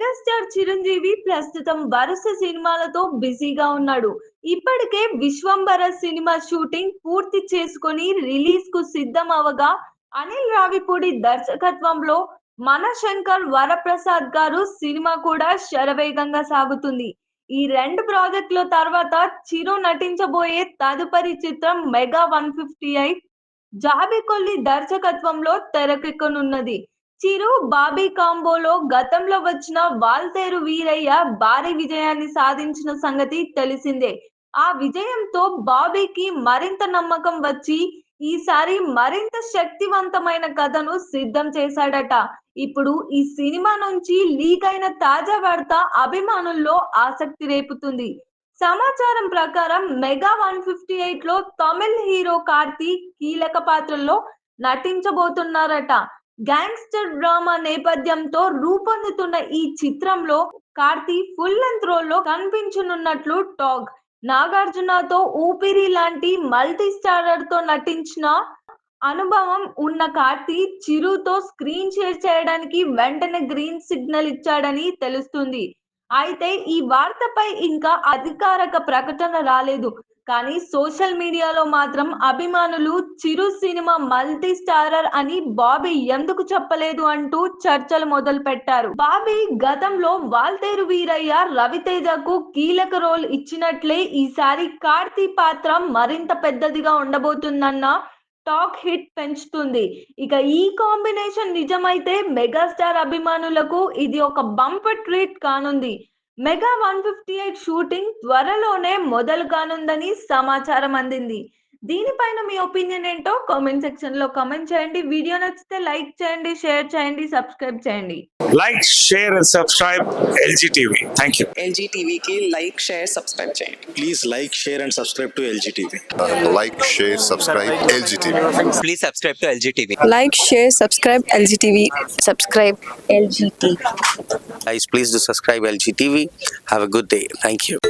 Megastar Chiranjeevi ప్రస్తుతం వరుస సినిమాలతో బిజీగా ఉన్నాడు. ఇప్పటికే విశ్వంబర సినిమా షూటింగ్ పూర్తి చేసుకొని రిలీజ్కు సిద్ధం అవగా అనిల్ రావిపూడి దర్శకత్వంలో మన శంకర్ వరప్రసాద్ గారు సినిమా కూడా శరవేగంగా సాగుతుంది. ఈ రెండు ప్రాజెక్టుల తర్వాత చిరు నటించబోయే తదుపరి చిత్రం మెగా వన్ ఫిఫ్టీ ఎయిట్ జాబికొల్లి దర్శకత్వంలో తెరకెక్కనున్నది. చిరు బాబీ కాంబోలో గతంలో వచ్చిన వాల్తేరు వీరయ్య భారీ విజయాన్ని సాధించిన సంగతి తెలిసిందే. ఆ విజయంతో బాబీకి మరింత నమ్మకం వచ్చి ఈసారి మరింత శక్తివంతమైన కథను సిద్ధం చేశాడట. ఇప్పుడు ఈ సినిమా నుంచి లీక్ అయిన తాజా వార్త అభిమానుల్లో ఆసక్తి రేపుతుంది. సమాచారం ప్రకారం మెగా వన్ ఫిఫ్టీ ఎయిట్లో తమిళ్ హీరో కార్తీక్ కీలక పాత్రలో నటించబోతున్నారట. గ్యాంగ్స్టర్ డ్రామా నేపథ్యంతో రూపొందుతున్న ఈ చిత్రంలో కార్తీ ఫుల్ లెంత్ త్రో లో కనిపించనున్నట్లు టాక్. నాగార్జునతో ఊపిరి లాంటి మల్టీ స్టారర్తో నటించిన అనుభవం ఉన్న కార్తీ చిరుతో స్క్రీన్ షేర్ చేయడానికి వెంటనే గ్రీన్ సిగ్నల్ ఇచ్చాడని తెలుస్తుంది. అయితే ఈ వార్తపై ఇంకా అధికారిక ప్రకటన రాలేదు. కానీ సోషల్ మీడియాలో మాత్రం అభిమానులు చిరు సినిమా మల్టీ స్టారర్ అని బాబీ ఎందుకు చెప్పలేదు అంటూ చర్చలు మొదలు పెట్టారు బాబీ గతంలో వాల్తేరు వీరయ్య రవితేజకు కీలక రోల్ ఇచ్చినట్లే ఈసారి కార్తీ పాత్ర మరింత పెద్దదిగా ఉండబోతుందన్న టాక్ హిట్ పెంచుతుంది. ఇక ఈ కాంబినేషన్ నిజమైతే మెగాస్టార్ అభిమానులకు ఇది ఒక బంపర్ ట్రీట్ కానుంది. Mega one fifty eight shooting త్వరలోనే మొదలు కానుందని సమాచారం అందింది. దీనిపైన మీ ఒపీనియన్ ఏంటో కామెంట్ సెక్షన్లో కామెంట్ చేయండి వీడియో నచ్చితే లైక్ చేయండి షేర్ చేయండి సబ్స్క్రైబ్ చేయండి like, share, and subscribe LG TV. Thank you. LG టీవీకి లైక్ షేర్ సబ్స్క్రైబ్ చేయండి Please like, share, and subscribe to LGTV. like, share, subscribe LGTV. please subscribe to LG TV. Like share subscribe LG TV subscribe LG TV Guys, please do subscribe LG TV. Have a good day. Thank you.